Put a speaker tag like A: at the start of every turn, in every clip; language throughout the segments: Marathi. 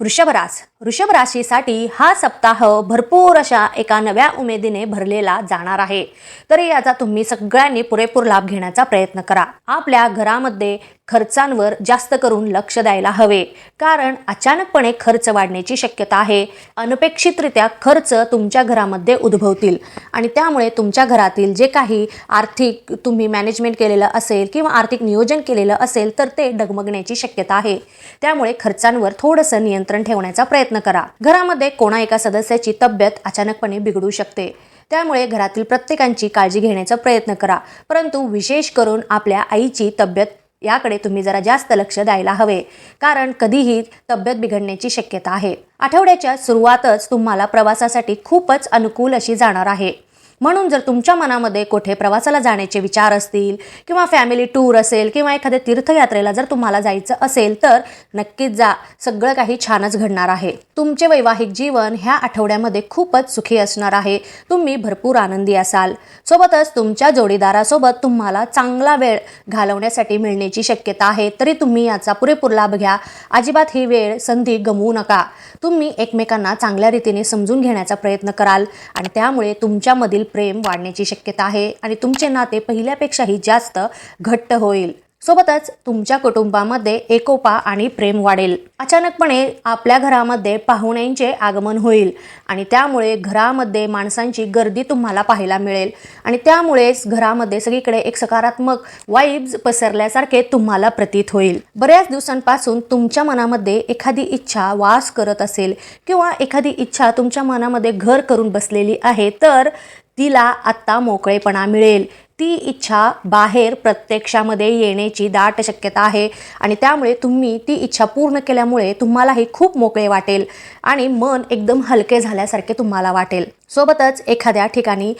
A: वृषभ रास वृषभ राशीसाठी हा सप्ताह भरपूर अशा एका नव्या उमेदीने भरलेला जाणार आहे. तरी याचा तुम्ही सगळ्यांनी पुरेपूर लाभ घेण्याचा प्रयत्न करा. आपल्या घरामध्ये खर्चांवर जास्त करून लक्ष द्यायला हवे. कारण अचानकपणे खर्च वाढण्याची शक्यता आहे. अनपेक्षितरित्या खर्च तुमच्या घरामध्ये उद्भवतील. आणि त्यामुळे तुमच्या घरातील जे काही आर्थिक तुम्ही मॅनेजमेंट केलेलं असेल किंवा आर्थिक नियोजन केलेलं असेल तर ते डगमगण्याची शक्यता आहे. त्यामुळे खर्चांवर थोडंसं नियंत्रण ठेवण्याचा प्रयत्न करा. घरामध्ये कोणा एका सदस्याची तब्येत अचानकपणे बिघडू शकते. त्यामुळे घरातील प्रत्येकांची काळजी घेण्याचा प्रयत्न करा. परंतु विशेष करून आपल्या आईची तब्येत याकडे तुम्ही जरा जास्त लक्ष द्यायला हवे. कारण कधीही तब्येत बिघडण्याची शक्यता आहे. आठवड्याच्या सुरुवातच तुम्हाला प्रवासासाठी खूपच अनुकूल अशी जाणार आहे. म्हणून जर तुमच्या मनामध्ये कुठे प्रवासाला जाण्याचे विचार असतील किंवा फॅमिली टूर असेल किंवा एखाद्या तीर्थयात्रेला जर तुम्हाला जायचं असेल तर नक्कीच जा. सगळं काही छानच घडणार आहे. तुमचे वैवाहिक जीवन ह्या आठवड्यामध्ये खूपच सुखी असणार आहे. तुम्ही भरपूर आनंदी असाल. सोबतच तुमच्या जोडीदारासोबत तुम्हाला चांगला वेळ घालवण्यासाठी मिळण्याची शक्यता आहे. तरी तुम्ही याचा पुरेपूर लाभ घ्या. अजिबात ही वेळ संधी गमवू नका. तुम्ही एकमेकांना चांगल्या रीतीने समजून घेण्याचा प्रयत्न कराल. आणि त्यामुळे तुमच्यामधील प्रेम वाढण्याची शक्यता आहे आणि तुमचे नाते पहिल्यापेक्षाही जास्त घट्ट होईल. सोबतच तुमच्या कुटुंबामध्ये एकोपा आणि प्रेम वाढेल. अचानकपणे आपल्या घरामध्ये पाहुण्यांचे आगमन होईल आणि त्यामुळे घरामध्ये माणसांची गर्दी तुम्हाला पाहायला मिळेल. आणि त्यामुळेच घरामध्ये सगळीकडे एक सकारात्मक वाईब्स पसरल्यासारखे तुम्हाला प्रतीत होईल. बऱ्याच दिवसांपासून तुमच्या मनामध्ये एखादी इच्छा वास करत असेल किंवा एखादी इच्छा तुमच्या मनामध्ये घर करून बसलेली आहे तर तिला आत्ता मोकळेपणा मिळेल. ती इच्छा बाहेर प्रत्यक्षामध्ये येण्याची दाट शक्यता आहे आणि त्यामुळे तुम्ही ती इच्छा पूर्ण केल्यामुळे तुम्हालाही खूप मोकळे वाटेल आणि मन एकदम हलके झाल्यासारखे तुम्हाला वाटेल. सोबतच एखाद्या ठिकाणी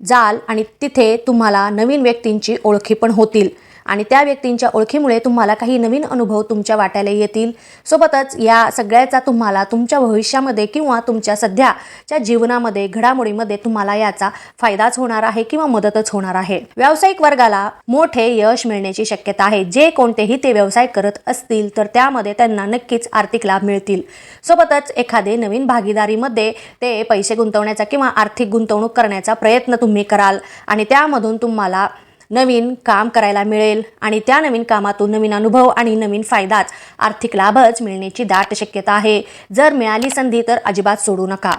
A: जाल आणि तिथे तुम्हाला नवीन व्यक्तींची ओळखी पण होतील. आणि त्या व्यक्तींच्या ओळखीमुळे तुम्हाला काही नवीन अनुभव तुमच्या वाट्याला येतील. सोबतच या सगळ्याचा तुम्हाला तुमच्या भविष्यामध्ये किंवा तुमच्या सध्याच्या जीवनामध्ये घडामोडीमध्ये तुम्हाला याचा फायदाच होणार आहे किंवा मदतच होणार आहे. व्यावसायिक वर्गाला मोठे यश मिळण्याची शक्यता आहे. जे कोणतेही ते व्यवसाय करत असतील तर त्यामध्ये त्यांना नक्कीच आर्थिक लाभ मिळतील. सोबतच एखादे नवीन भागीदारीमध्ये ते पैसे गुंतवण्याचा किंवा आर्थिक गुंतवणूक करण्याचा प्रयत्न तुम्ही कराल. आणि त्यामधून तुम्हाला नवीन काम करायला मिळेल आणि त्या नवीन कामातून नवीन अनुभव आणि नवीन फायदाच आर्थिक लाभच मिळण्याची दाट शक्यता आहे. जर मिळाली संधी तर अजिबात सोडू नका.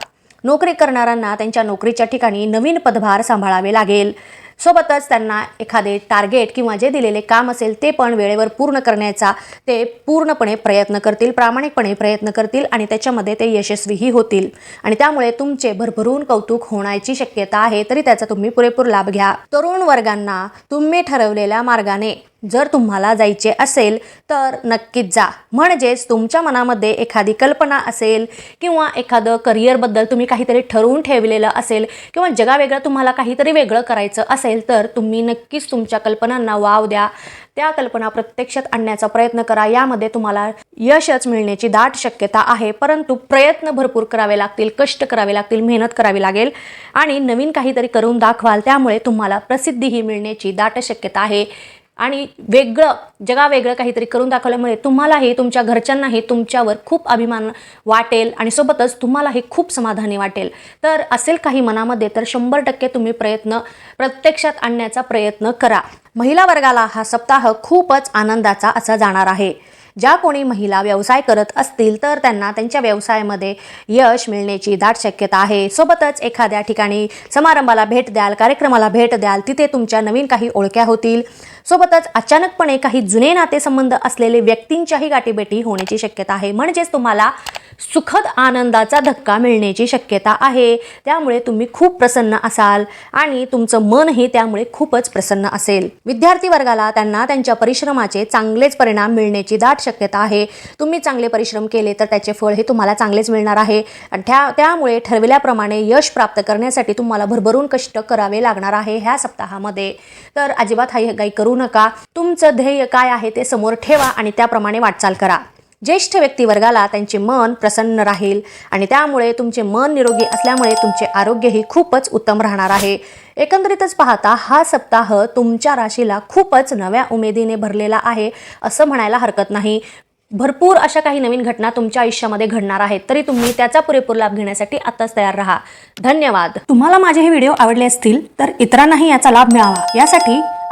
A: नोकरी करणाऱ्यांना त्यांच्या नोकरीच्या ठिकाणी नवीन पदभार सांभाळावे लागेल. सोबतच त्यांना एखादे टार्गेट किंवा जे दिलेले काम असेल ते पण वेळेवर पूर्ण करण्याचा ते पूर्णपणे प्रयत्न करतील प्रामाणिकपणे प्रयत्न करतील आणि त्याच्यामध्ये ते यशस्वीही होतील. आणि त्यामुळे तुमचे भरभरून कौतुक होण्याची शक्यता आहे तरी त्याचा तुम्ही पुरेपूर लाभ घ्या. तरुण वर्गांना तुम्ही ठरवलेल्या मार्गाने जर तुम्हाला जायचे असेल तर नक्कीच जा. म्हणजेच तुमच्या मनामध्ये एखादी कल्पना असेल किंवा एखादं करिअरबद्दल तुम्ही काहीतरी ठरवून ठेवलेलं असेल किंवा जगावेगळं तुम्हाला काहीतरी वेगळं करायचं असेल तर तुम्ही नक्कीच तुमच्या कल्पनांना वाव द्या. त्या कल्पना प्रत्यक्षात आणण्याचा प्रयत्न करा. यामध्ये तुम्हाला यशच मिळण्याची दाट शक्यता आहे. परंतु प्रयत्न भरपूर करावे लागतील कष्ट करावे लागतील मेहनत करावी लागेल आणि नवीन काहीतरी करून दाखवाल. त्यामुळे तुम्हाला प्रसिद्धीही मिळण्याची दाट शक्यता आहे. आणि वेगळं जगावेगळं काहीतरी करून दाखवल्यामुळे तुम्हालाही तुमच्या घरच्यांनाही तुमच्यावर खूप अभिमान वाटेल आणि सोबतच तुम्हालाही खूप समाधानी वाटेल. तर असेल काही मनामध्ये तर शंभर टक्के तुम्ही प्रयत्न प्रत्यक्षात आणण्याचा प्रयत्न करा. महिला वर्गाला हा सप्ताह खूपच आनंदाचा असा जाणार आहे. ज्या कोणी महिला व्यवसाय करत असतील तर त्यांना त्यांच्या व्यवसायामध्ये यश मिळण्याची दाट शक्यता आहे. सोबतच एखाद्या ठिकाणी समारंभाला भेट द्याल कार्यक्रमाला भेट द्याल तिथे तुमच्या नवीन काही ओळख्या होतील. सोबतच अचानकपणे काही जुने नातेसंबंध असलेले व्यक्तींच्याही गाठीभेटी होण्याची शक्यता आहे. म्हणजेच तुम्हाला सुखद आनंदाचा धक्का मिळण्याची शक्यता आहे. त्यामुळे तुम्ही खूप प्रसन्न असाल आणि तुमचं मनही त्यामुळे खूपच प्रसन्न असेल. विद्यार्थी वर्गाला त्यांना त्यांच्या परिश्रमाचे चांगलेच परिणाम मिळण्याची दाट शक्यता आहे. तुम्ही चांगले परिश्रम केले तर त्याचे फळ हे तुम्हाला चांगलेच मिळणार आहे. आणि त्या त्यामुळे ठरविल्याप्रमाणे यश प्राप्त करण्यासाठी तुम्हाला भरभरून कष्ट करावे लागणार आहे ह्या सप्ताहामध्ये. तर अजिबात हाय काही करू नका. तुमचं ध्येय काय आहे ते समोर ठेवा आणि त्याप्रमाणे वाटचाल करा. ज्येष्ठ व्यक्तिवर्गाला त्यांचे मन प्रसन्न राहील आणि त्यामुळे तुमचे मन निरोगी असल्यामुळे तुमचे आरोग्यही खूपच उत्तम राहणार आहे. एकंदरीतच पाहता हा सप्ताह तुमच्या राशीला खूपच नव्या उमेदीने भरलेला आहे असं म्हणायला हरकत नाही. भरपूर अशा काही नवीन घटना तुमच्या आयुष्यामध्ये घडणार आहेत तरी तुम्ही त्याचा पुरेपूर लाभ घेण्यासाठी आताच तयार राहा. धन्यवाद.
B: तुम्हाला माझे हे व्हिडिओ आवडले असतील तर इतरांनाही याचा लाभ मिळावा. यासाठी